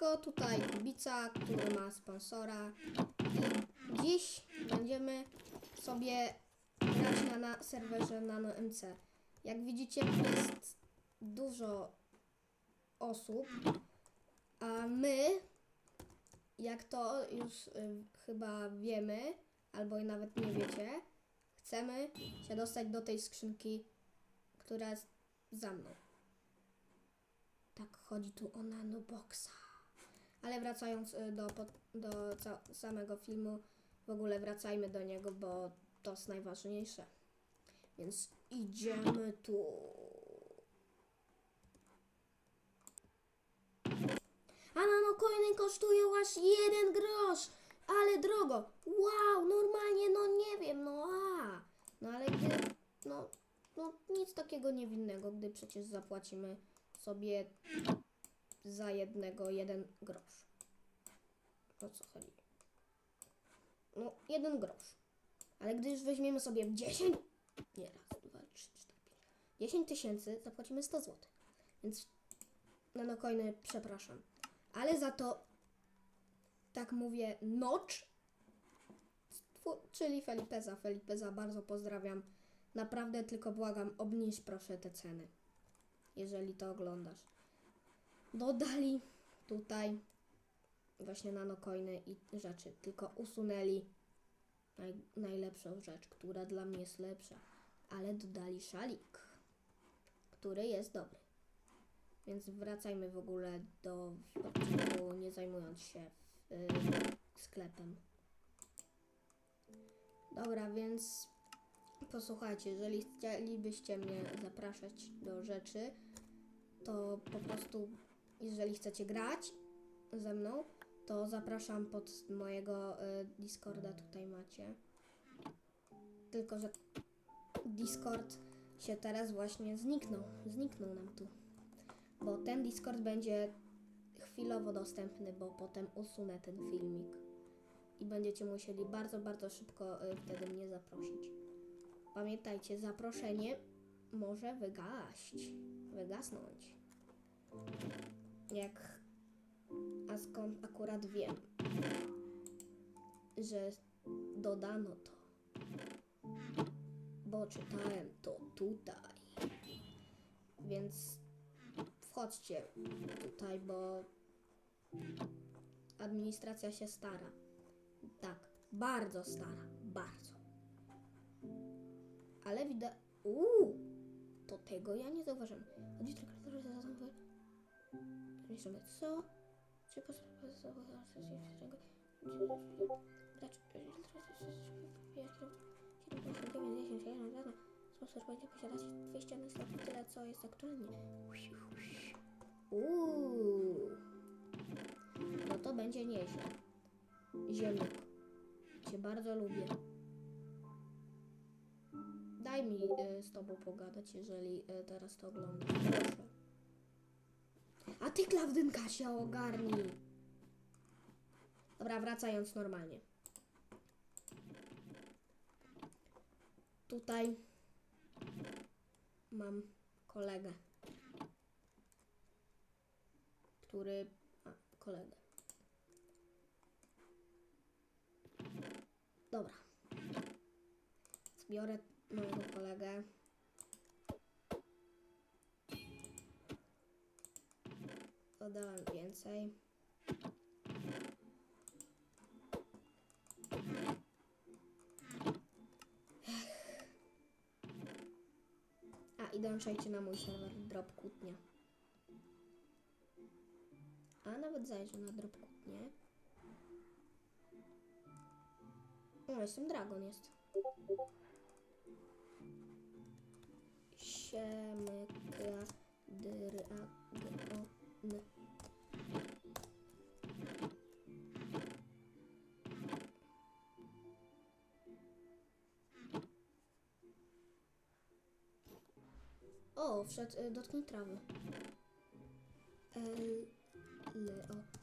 Tutaj Kubica, który ma sponsora. I dziś będziemy sobie grać na, na serwerze Nano MC. Jak widzicie, jest dużo osób, a my, jak to już y, chyba wiemy, albo i nawet nie wiecie, chcemy się dostać do tej skrzynki, która jest za mną. Tak, chodzi tu o nanoboxa. Ale wracając y, do, do samego filmu, w ogóle wracajmy do niego, bo to jest najważniejsze. Więc idziemy tu. A nanocoiny kosztują aż jeden grosz! Ale drogo! Wow, normalnie, no nie wiem, no a! No ale gdy, no, no nic takiego niewinnego, gdy przecież zapłacimy sobie za jednego jeden grosz. O co chodzi? No, jeden grosz. Ale gdy już weźmiemy sobie 10, nie raz, dwa, trzy, cztery, pięć, 10 tysięcy, zapłacimy 100 zł. Więc nanocoiny, przepraszam. Ale za to, tak mówię, nocz, czyli Felipeza. Felipeza, bardzo pozdrawiam. Naprawdę tylko błagam, obniż proszę te ceny, jeżeli to oglądasz. Dodali tutaj właśnie nanocoiny i rzeczy, tylko usunęli naj, najlepszą rzecz, która dla mnie jest lepsza, ale dodali szalik, który jest dobry. Więc wracajmy w ogóle do odcinku, nie zajmując się y, sklepem. Dobra, więc posłuchajcie, jeżeli chcielibyście mnie zapraszać do rzeczy, to po prostu, jeżeli chcecie grać ze mną, to zapraszam pod mojego y, Discorda, tutaj macie. Tylko, że Discord się teraz właśnie zniknął. Zniknął nam tu. Bo ten Discord będzie chwilowo dostępny, bo potem usunę ten filmik. I będziecie musieli bardzo, bardzo szybko y, wtedy mnie zaprosić. Pamiętajcie, zaproszenie może wygaść, wygasnąć. Jak a skąd akurat wiem, że dodano to? Bo czytałem to tutaj. Więc wchodźcie tutaj, bo administracja się stara. Tak, bardzo stara, bardzo. Ale widać. Uuu, to tego ja nie zauważyłem. Chodzi tylko Piszemy co? Czy Sponsor będzie posiadać 200 niestety tyle, co jest aktualnie. Uuu. No to będzie nieźle. Ziemniak. Cię bardzo lubię. Daj mi y, z tobą pogadać, jeżeli y, teraz to oglądasz. Proszę. A ty, Klaudynka, się ogarnij. Dobra, wracając normalnie. Tutaj mam kolegę, który... A, kolegę. Dobra. Zbiorę mojego kolegę. Dodałem więcej. A i dołączajcie na mój serwer Drop Kłótnia. A nawet zajrzę na Drop Kłótnię. O, jestem Dragon jest. Siemyka Dragon. O, wszedł, y, dotknij trawy. El, Leo.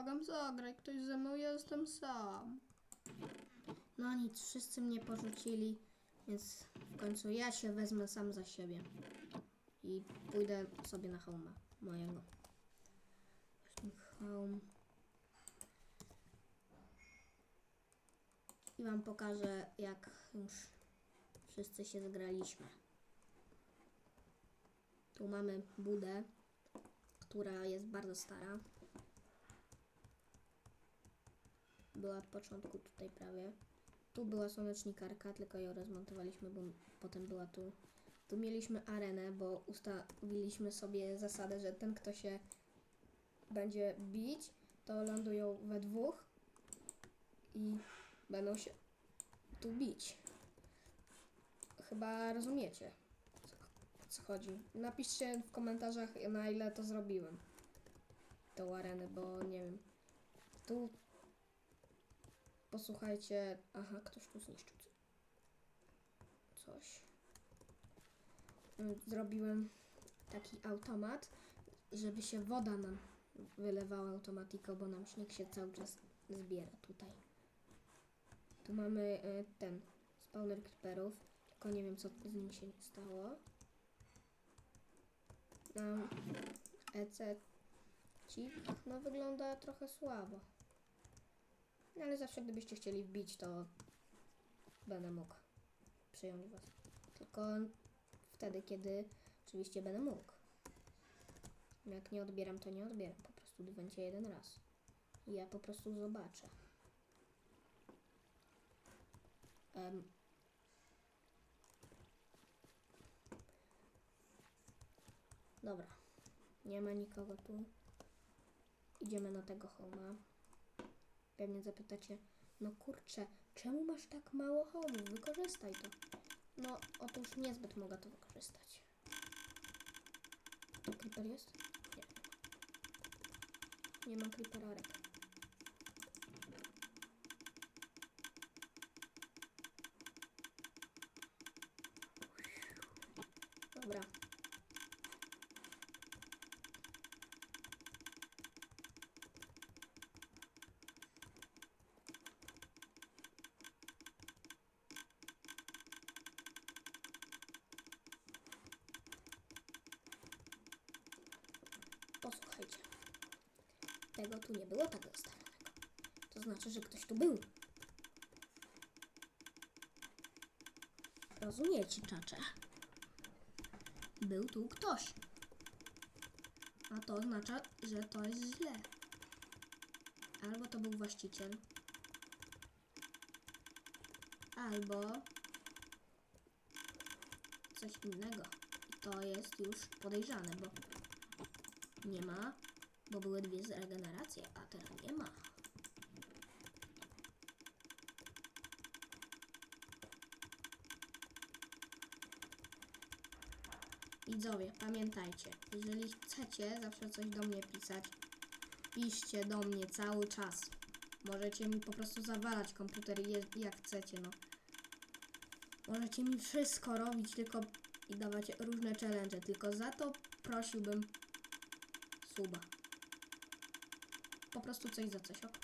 Błagam, zagraj ktoś ze mną, ja jestem sam. No nic, wszyscy mnie porzucili, więc w końcu ja się wezmę sam za siebie. I pójdę sobie na homa mojego. Home. I wam pokażę, jak już wszyscy się zgraliśmy. Tu mamy budę, która jest bardzo stara. Była od początku tutaj prawie. Tu była słonecznikarka, tylko ją rozmontowaliśmy, bo potem była tu. Tu mieliśmy arenę, bo ustawiliśmy sobie zasadę, że ten, kto się będzie bić, to lądują we dwóch i będą się tu bić. Chyba rozumiecie, o co chodzi. Napiszcie w komentarzach, na ile to zrobiłem. Tą arenę, bo nie wiem. Tu Posłuchajcie. Aha, ktoś tu zniszczył coś. Mm, Zrobiłem taki automat, żeby się woda nam wylewała automatiko, bo nam śnieg się cały czas zbiera tutaj. Tu mamy y, ten spawner creeperów, tylko nie wiem co z nim się stało. Um, EC no wygląda trochę słabo. No ale zawsze gdybyście chcieli wbić, to będę mógł przyjąć was. Tylko wtedy, kiedy oczywiście będę mógł. Jak nie odbieram, to nie odbieram. Po prostu będzie jeden raz. I ja po prostu zobaczę. Em. Dobra. Nie ma nikogo tu. Idziemy na tego homa. Pewnie zapytacie, no kurczę, czemu masz tak mało homów? Wykorzystaj to. No, otóż niezbyt mogę to wykorzystać. Tu creeper jest? Nie. Nie ma creeperarek. Dobra. Posłuchajcie. Tego tu nie było tak ustawionego. To znaczy, że ktoś tu był. Rozumiecie, czacze? Był tu ktoś. A to oznacza, że to jest źle. Albo to był właściciel. Albo coś innego. I to jest już podejrzane, bo nie ma, bo były dwie z regeneracje, a teraz nie ma. Widzowie, pamiętajcie, jeżeli chcecie zawsze coś do mnie pisać, piszcie do mnie cały czas. Możecie mi po prostu zawalać komputer jak chcecie, no. Możecie mi wszystko robić, tylko i dawać różne challenge, tylko za to prosiłbym suba. Po prostu coś za coś, ok?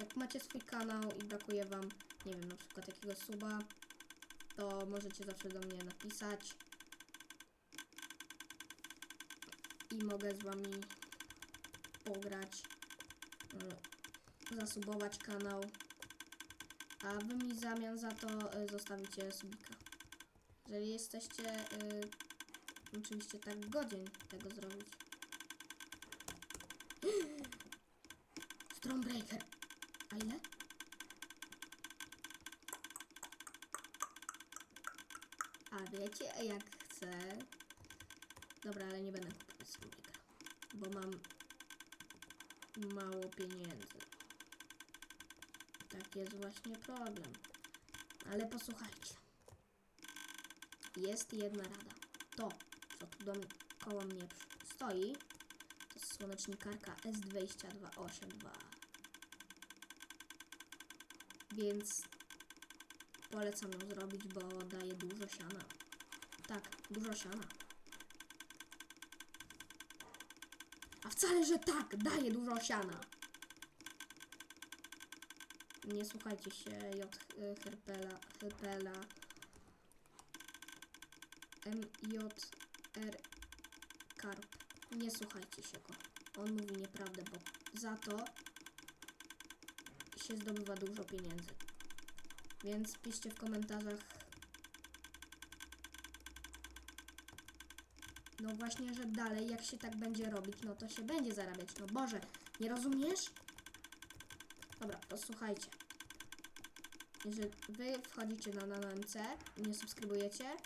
Jak macie swój kanał i brakuje wam, nie wiem, na przykład jakiegoś suba, to możecie zawsze do mnie napisać. I mogę z wami pograć, y, zasubować kanał. A wy mi w zamian za to y, zostawicie subika. Jeżeli jesteście y, oczywiście tak godzien tego zrobić. Stormbreaker. A ile? A wiecie, jak chcę. Dobra, ale nie będę kupować Stormbreakera, bo mam mało pieniędzy. Tak jest właśnie problem. Ale posłuchajcie. Jest jedna rada. To, co tu do, koło mnie stoi, słonecznikarka S2282. Więc polecam ją zrobić, bo daje dużo siana. Tak, dużo siana. A wcale, że tak, daje dużo siana. Nie słuchajcie się J. Herpela, Herpela. J. R. Karp. Nie słuchajcie się go. On mówi nieprawdę, bo za to się zdobywa dużo pieniędzy. Więc piszcie w komentarzach. No właśnie, że dalej, jak się tak będzie robić, no to się będzie zarabiać. No Boże, nie rozumiesz? Dobra, to słuchajcie. Jeżeli wy wchodzicie na NanoMC, nie subskrybujecie,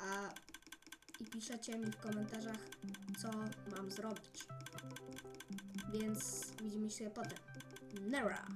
a i piszecie mi w komentarzach, co mam zrobić. Więc widzimy się potem. Nara!